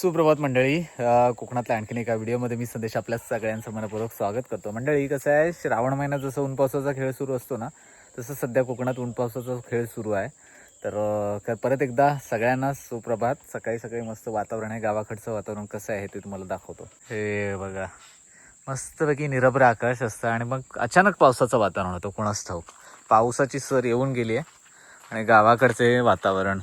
सुप्रभात मंडळी. कोकणातल्या आणखीन एका व्हिडिओमध्ये मी संदेश आपल्या सगळ्यांचं मनपूर्वक स्वागत करतो. मंडळी कसं आहे श्रावण महिना जसं ऊन पावसाचा खेळ सुरू असतो ना तसं सध्या कोकणात ऊन पावसाचा खेळ सुरू आहे. तर परत एकदा सगळ्यांना सुप्रभात. सकाळी सकाळी मस्त वातावरण आहे. गावाकडचं वातावरण कसं आहे ते तुम्हाला दाखवतो. हे बघा मस्तपैकी निरभ्र आकाश असतं आणि मग अचानक पावसाचं वातावरण होतं. कोणाच ठाऊक. पावसाची सर येऊन गेली आहे आणि गावाकडचे वातावरण.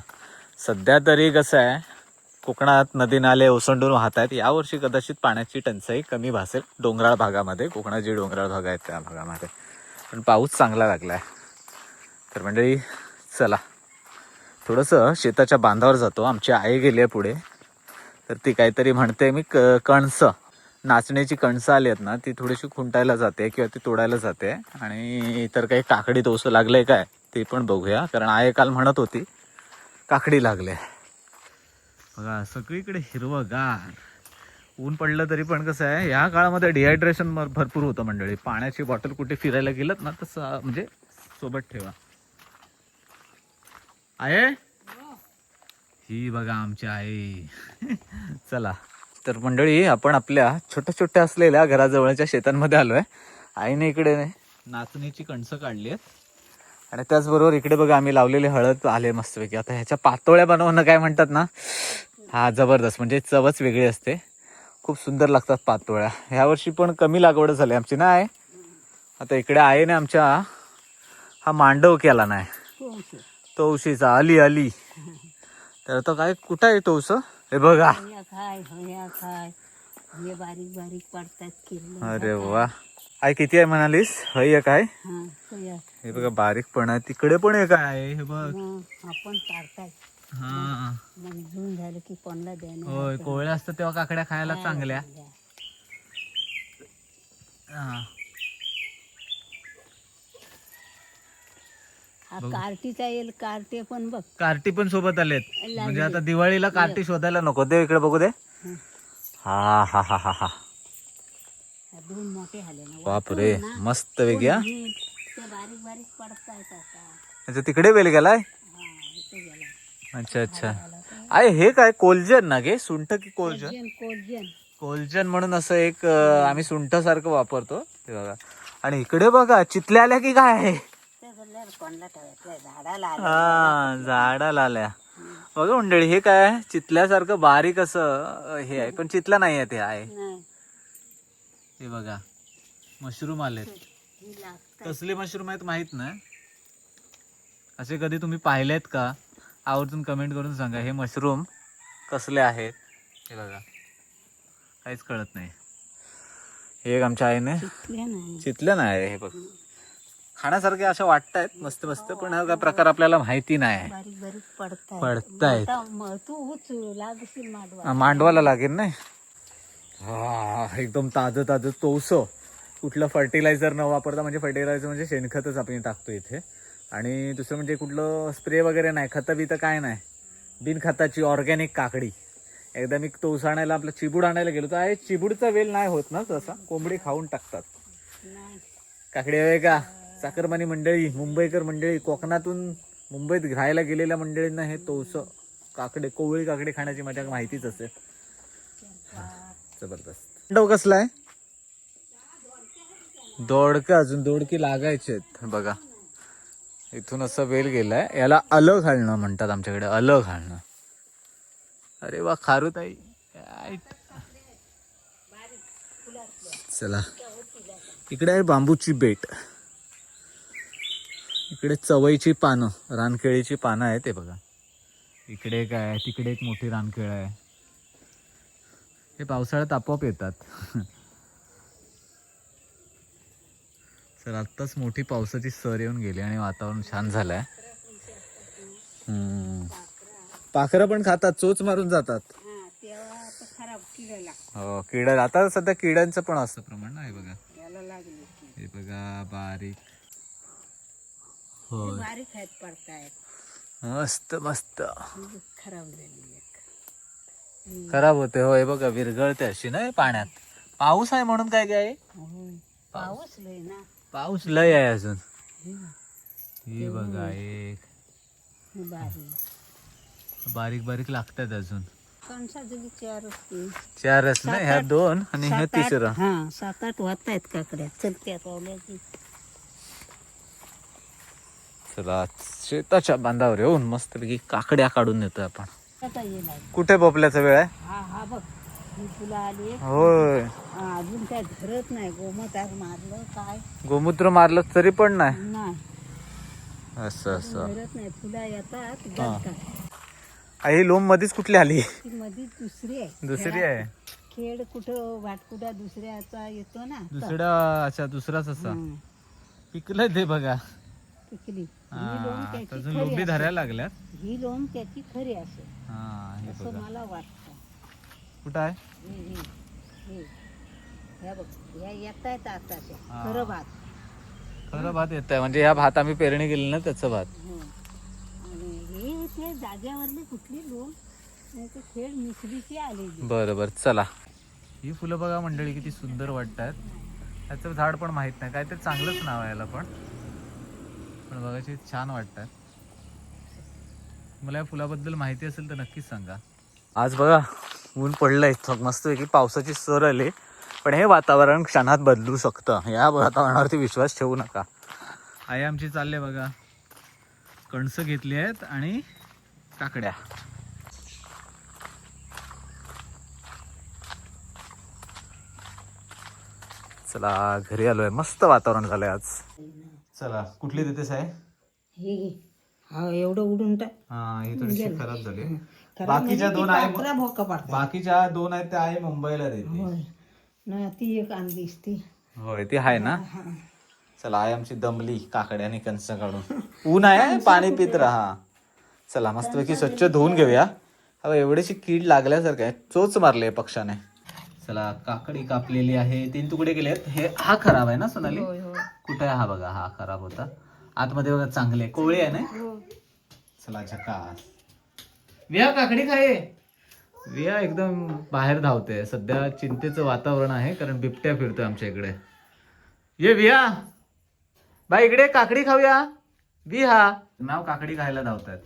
सध्या तरी कसं आहे कोकणात नदी नाले ओसंडून वाहत आहेत यावर्षी कदाचित पाण्याची टंचाई कमी भासेल. डोंगराळ भागामध्ये कोकणात जी डोंगराळ भाग आहेत त्या भागामध्ये. पण पाऊस चांगला लागला आहे तर मंडळी चला. थोडंसं शेताच्या बांधावर जातो. आमची आई गेली आहे पुढे. तर ती काहीतरी म्हणते मी क कणसं. नाचण्याची कणसं आली आहेत ना ती थोडीशी खुंटायला जाते किंवा ती तोडायला जाते. आणि इतर काही काकडी तोसं लागलंय काय ते पण बघूया. कारण आई काल म्हणत होती काकडी लागले. बघा सगळीकडे हिरवंगार. ऊन पडलं तरी पण कसं आहे या काळामध्ये डिहायड्रेशन भरपूर होतं मंडळी. पाण्याची बॉटल कुठे फिरायला गेलं ना तसं म्हणजे सोबत ठेवा. आहे? ही बघा आमची आई. चला. तर मंडळी आपण आपल्या छोट्या छोट्या असलेल्या घराजवळच्या शेतांमध्ये आलोय. आईने इकडे नाचणीची कणसं काढली आहेत. आणि त्याचबरोबर इकडे बघा आम्ही लावलेले हळद आले मस्तपैकी. आता ह्याच्या पातोळ्या बनवणं काय म्हणतात ना? हा जबरदस्त. म्हणजे चवच वेगळी असते. खूप सुंदर लागतात पातोळ्या. ह्या वर्षी पण कमी लागवड झाली. आमची ना आहे आता इकडे आहे ना आमच्या. हा मांडव केला नाही. तवशीचा अली अली तर तो काय कुठं आहे हे बघा. हया खाय हे बारीक बारीक पडतात किरले अरे वा. आई किती आहे म्हणालीस? हय आहे. हा बघा बारीक पण आहे. तिकडे पण एक आहे. हे बघ. आपण हा. मग जून झालं की कोणला द्यायला होय कोवळे असतात तेव्हा काकड्या खायला चांगल्या. हा. हा कार्टीचा येईल कार्टे पण बघ. कार्टी पण सोबत आलेत. म्हणजे आता दिवाळीला कार्टी शोधायला नको. दे इकडे बघू दे. हं. हा हा हा हा दोन मोठे आले ना. बापरे मस्त वेगळ्या बारीक बारीक पडतायत आता. अच्छा तिकडे वेल गेलाय? हा इथे गेला अच्छा अच्छा. आहे हे काय कोलजन ना गे? सुंठ की कोलजन? कोलजन म्हणून असं एक आम्ही सुंठ सारखं वापरतो ते बघा. आणि इकडे बघा चितल्या आल्या की काय आहे? हा झाडाला आल्या. बघा मंडळी हे काय चितल्यासारखं बारीक असं हे आहे. पण चितला नाही आहे ते आहे. हे बघा मशरूम आलेत. ही कसले मशरूम आहेत माहीत नाही. असे कधी तुम्ही पाहिलेत का? आवर्जून कमेंट करून सांगा हे मशरूम कसले आहेत? हे बघा. काहीच कळत नाही. हे एक आमच्या आईने चितलं नाही. हे बघ. खाण्यासारखे अशा वाटतायत मस्त मस्त पण हा काय प्रकार आपल्याला माहिती नाही. पडतायत. मांडवाला लागेल नाही. हा एकदम ताजं ताजं तोस. कुठलं फर्टिलायझर न वापरता म्हणजे फर्टिलायझर म्हणजे शेणखतच आपण टाकतो इथे. आणि दुसरं म्हणजे कुठलं स्प्रे वगैरे नाही खतं बितं काय नाही. बिनखताची ऑर्गॅनिक काकडी. एकदा मी तोस आणायला आपलं चिबूड आणायला गेलो तर आहे चिबूडचा वेल नाही होत ना तसा. कोंबडी खाऊन टाकतात. काकडी हवे का? चाकरमानी मंडळी मुंबईकर मंडळी कोकणातून मुंबईत राहायला गेलेल्या मंडळींना हे तोस काकडे कोवळी काकडे खाण्याची माझ्या माहितीच असेल. जबरदस्त. डव कसला आहे? दोडक अजून दोडकी लागायचे आहेत बघा. इथून असं वेल गेलाय. याला अलग घालणं म्हणतात आमच्याकडे अलग घालणं. अरे वा खारू ताई चला. इकडे आहे बांबूची बेट. इकडे चवईची पानं रानकेळीची पानं आहेत ते बघा. इकडे काय आहे, तिकडे एक मोठी रानकेळ आहे. हे पावसाळ्यात आपोआप येतात. सर आत्ताच मोठी पावसाची सर येऊन गेली आणि वातावरण छान झालंय. पाखरं पण खातात चोच मारून जातात. हो किडा आता सध्या किड्यांचं पण असतं प्रमाण ना हे बघा. हे बघा बारीक. हो बारीक आहेत पडतायत मस्त मस्त. खराब झाली खराब होते हो हे बघा विरघळते अशी नाही पाण्यात. पाऊस आहे म्हणून काय काय पाऊस लय ना. पाऊस लय आहे अजून. हे बघा एक. बारीक. बारीक लागतात अजून. चारच ना सात ह्या दोन आणि हे आठ- तिसरं. हा सात आठ वाजता आहेत काकड्या चलत्या पावल्याची चला शेताच्या बांधावर येऊन मस्तपैकी काकड्या काढून नेतोय आपण. कुठे भोपल्याचा वेळ आहे? हा हा बघ. फुलं आली होय. हा, अजून काय धरत नाही गोमत आज मारलं काय? गोमूत्र मारलं तरी पण नाही. असं असं. धरत नाही फुलं येतात. गळतात आई लोम मध्येच कुठली आली? ती दुसरी आहे. दुसरी आहे. खेड कुठं वाटकुटा दुसऱ्याचा येतो ना दुसऱ्या अच्छा दुसराच असा. हं, पिकलंय ते बघा. पिकली. ही लोम आता त्याची अजून खरी लोबी. धरायला लागल्यात. ही लोम त्याची खरी असेल. हा हे असं बघा. मला वाटतं. कुठं आहे? ह्या बघ ह्या येत आहेत आताच्या हा. खरं भात. खरं भात येत आहे म्हणजे ह्या भात आम्ही पेरणी केली ना त्याचं भात. हो आणि हे ते जाग्यावरली कुठली लोम नाही ते खेळ मिसरीची आलेली. बरं बरं. चला. ही फुलं बघा मंडळी किती सुंदर वाटतात. त्याचं झाड पण माहीत नाही. काय ते चांगलंच नाव आहे याला पण. पण बघायची छान वाटतात. मला या फुलाबद्दल माहिती असेल तर नक्कीच सांगा. आज बघा ऊन पडलंय. थोडं मस्तपैकी पावसाची सर आली. पण हे वातावरण क्षणात बदलू शकतं. या वातावरणावरती विश्वास ठेवू नका. आई आमची चालले बघा. कणसं घेतली आहेत आणि काकड्या. चला घरी आलोय. मस्त वातावरण झालंय आज. चला कुठली देतेस आहे हे घे. हा एवढं उडून टाक. हा ही थोडीशी खराब झाली. बाकीच्या म्हणजे दोन आहे पात्रा भोका पाडतात. बाकीच्या दोन आहेत त्या आहे मुंबईला देते. होय. ना ती एक आणलीस ती होय ती आहे ना. चला आहे आमची दमली काकड्या आणि कंस काढून ऊन आहे पाणी पित राहा. चला मस्तपैकी स्वच्छ धुवून घेऊया. अहो एवढीशी कीड लागल्यासारखं आहे. चोच मारले पक्षाने चला काकडी कापलेली आहे. तीन तुकडे केले आहेत हे हा खराब आहे ना सोनाली? होय होय. कुठे आहे हा बघा? हा खराब होता. आतमध्ये बघा चांगले कोवळी आहे ना? हो. चला झकास विया काकडी खाये विया एकदम बाहेर धावते. सध्या चिंतेचं वातावरण आहे कारण बिबट्या फिरतोय आमच्या इकडे. ये विया. बाई इकडे काकडी खाऊया. विहा. नाव काकडी खायला धावतात.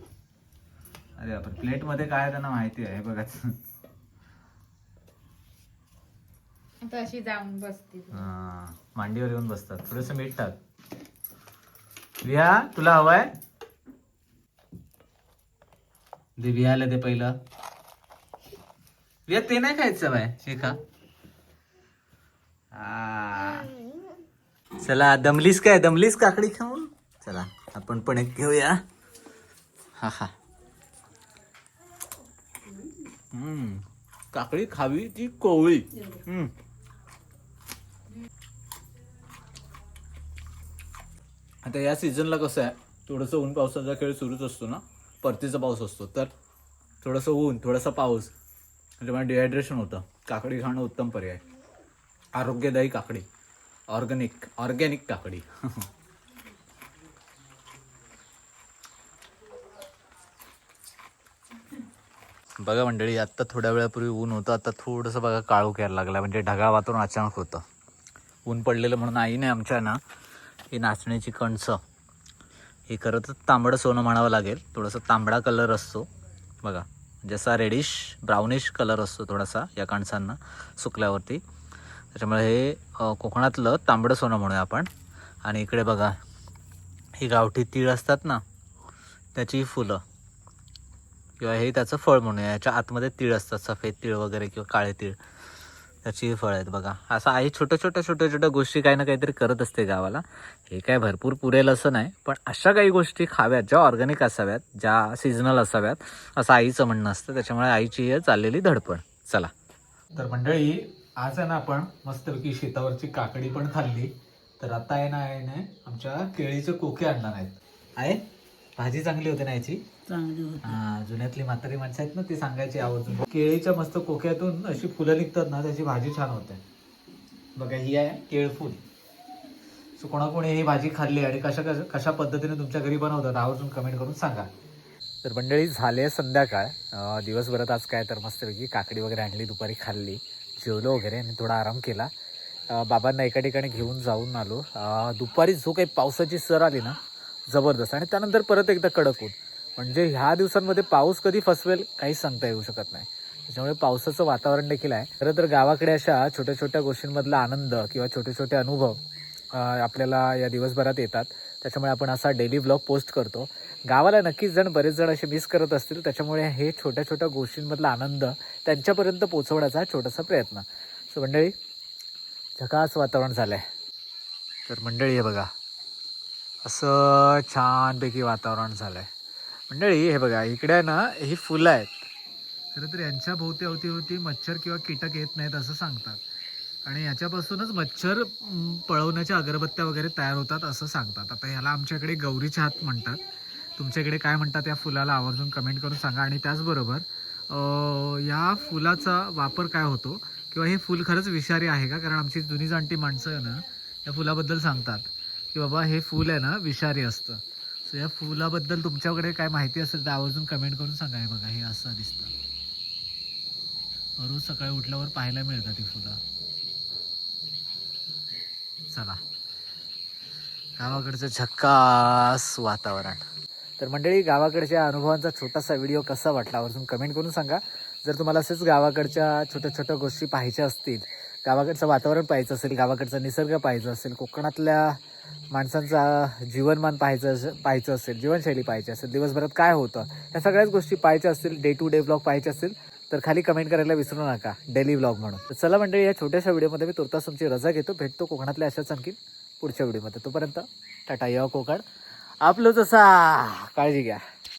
अरे आपण प्लेटमध्ये काय आहे त्यांना माहिती आहे हे बघाच. आता अशी जाऊन बसते. हा, मांडीवर येऊन बसतात. थोडस मीठ टाक. विहा तुला हवाय? दिव्याला विहाला दे पहिलं. विहा ते नाही खायचं बाय हे खा. चला दमलीस काय? दमलीस काकडी खाऊन? चला आपण पण एक घेऊया. हा हा. काकडी खावी ती कोवळी. हम्म. आता या सीझनला कसं आहे थोडंसं ऊन पावसाचा खेळ सुरूच असतो ना? परतीचा पाऊस असतो. तर थोडंसं ऊन थोडासा पाऊस म्हणजे त्याच्यामुळे डिहायड्रेशन होतं. काकडी खाणं उत्तम पर्याय. आरोग्यदायी काकडी. ऑर्गॅनिक ऑर्गॅनिक काकडी. बघा मंडळी आत्ता थोड्या वेळापूर्वी ऊन होतं. आता थोडंसं बघा काळू यायला लागला. म्हणजे ढगाळ वातावरण अचानक होतं. ऊन पडलेलं म्हणून आईने आमच्या ना ही नाचण्याची कणसं हे खरं तर तांबडं सोनं म्हणावं लागेल. थोडंसं तांबडा कलर असतो. बघा जसा रेडिश ब्राउनिश कलर असतो थोडासा या कणसांना सुकल्यावरती. त्याच्यामुळे हे कोकणातलं तांबडं सोनं म्हणूया आपण. आणि इकडे बघा ही गावठी तीळ असतात ना त्याची फुलं. किंवा हे त्याचं फळ म्हणूया. याच्या आतमध्ये तीळ असतात सफेद तीळ वगैरे किंवा काळे तीळ. त्याची फळं आहेत बघा. असं आई छोट्या छोट्या छोट्या छोट्या गोष्टी काही ना काहीतरी करत असते गावाला. हे काय भरपूर पुरेल असं नाही पण अशा काही गोष्टी खाव्यात ज्या ऑर्गॅनिक असाव्यात ज्या सीझनल असाव्यात असं आईचं म्हणणं असतं. त्याच्यामुळे आईची हे चाललेली धडपड. चला. तर मंडळी आज आहे ना आपण मस्तपैकी शेतावरची काकडी पण खाल्ली. तर आता आहे ना आहे ना आमच्या केळीचे कोके आणणार आहेत. आहे भाजी चांगली होते ना याची? चांगली होती. हा जुन्यातली म्हातारी माणसं आहेत ना ती सांगायची आवर्जून. केळीच्या मस्त कोक्यातून अशी फुलं निघतात ना त्याची भाजी छान होते. बघा ही आहे केळफूल सो कोणाकोणी ही भाजी खाल्ली आणि कशा कशा कशा पद्धतीने तुमच्या घरी बनवतात आवर्जून कमेंट करून सांगा. तर मंडळी झाले संध्याकाळ. अं, दिवसभरात आज काय तर मस्तपैकी काकडी वगैरे आणली दुपारी खाल्ली जेवलो वगैरे आणि थोडा आराम केला. अं, बाबांना एका ठिकाणी घेऊन जाऊन आलो. अं, दुपारी जो काही पावसाची सर आली ना जबरदस्त. आणि त्यानंतर परत एकदा कडक ऊन. म्हणजे ह्या दिवसांमध्ये पाऊस कधी फसवेल काहीच सांगता येऊ शकत नाही. त्याच्यामुळे पावसाचं वातावरण देखील आहे. खरं तर गावाकडे अशा छोट्या छोट्या गोष्टींमधला आनंद किंवा छोटे छोटे अनुभव आपल्याला या दिवसभरात येतात. त्याच्यामुळे आपण असा डेली ब्लॉग पोस्ट करतो. गावाला नक्कीच जण बरेच जण असे मिस करत असतील. त्याच्यामुळे हे छोट्या छोट्या गोष्टींमधला आनंद त्यांच्यापर्यंत पोचवण्याचा छोटासा प्रयत्न. सो मंडळी झकास वातावरण झालं आहे तर मंडळी हे बघा. असं छानपैकी वातावरण झालं आहे मंडळी हे बघा इकडे आहे ना ही फुलं आहेत. खरं तर यांच्या भोवती अवतीभोवती मच्छर किंवा कीटक येत नाहीत असं सांगतात. आणि याच्यापासूनच मच्छर पळवण्याच्या अगरबत्त्या वगैरे तयार होतात असं सांगतात. आता ह्याला आमच्याकडे गौरीचे हात म्हणतात. तुमच्याकडे काय म्हणतात या फुलाला आवर्जून कमेंट करून सांगा. आणि त्याचबरोबर या फुलाचा वापर काय होतो? किंवा हे फुल खरंच विषारी आहे का? कारण आमची जुनी जाणती माणसं आहे ना या फुलाबद्दल सांगतात. की बाबा हे फूल आहे ना विषारी असतं. सो या फुलाबद्दल तुमच्याकडे काय माहिती असेल तर आवर्जून कमेंट करून सांगा हे बघा हे असं दिसतं. रोज सकाळी उठल्यावर पाहायला मिळतात ही फुलं. चला. गावाकडचं झक्कास वातावरण. तर मंडळी गावाकडच्या अनुभवांचा छोटासा व्हिडिओ कसा वाटला आवर्जून कमेंट करून सांगा. जर तुम्हाला असेच गावाकडच्या छोट्या छोट्या गोष्टी पाहायच्या असतील गावाकडचं वातावरण पाहायचं असेल गावाकडचा निसर्ग पाहायचं असेल कोकणातल्या माणसांचा जीवनमान पाहायचं पाहायचं असेल जीवनशैली पाहायची असेल दिवसभरात काय होतं या सगळ्याच गोष्टी पाहायच्या असतील डे टू डे ब्लॉग पाहायचे असतील तर खाली कमेंट करायला विसरू नका डेली ब्लॉग म्हणून. तर चला मंडळी या छोट्याशा व्हिडिओमध्ये मी तुर्तास तुमची रजा घेतो भेटतो कोकणातल्या अशाच आणखी पुढच्या व्हिडिओमध्ये. तोपर्यंत टाटा या कोकण. आपलं जसा काळजी घ्या.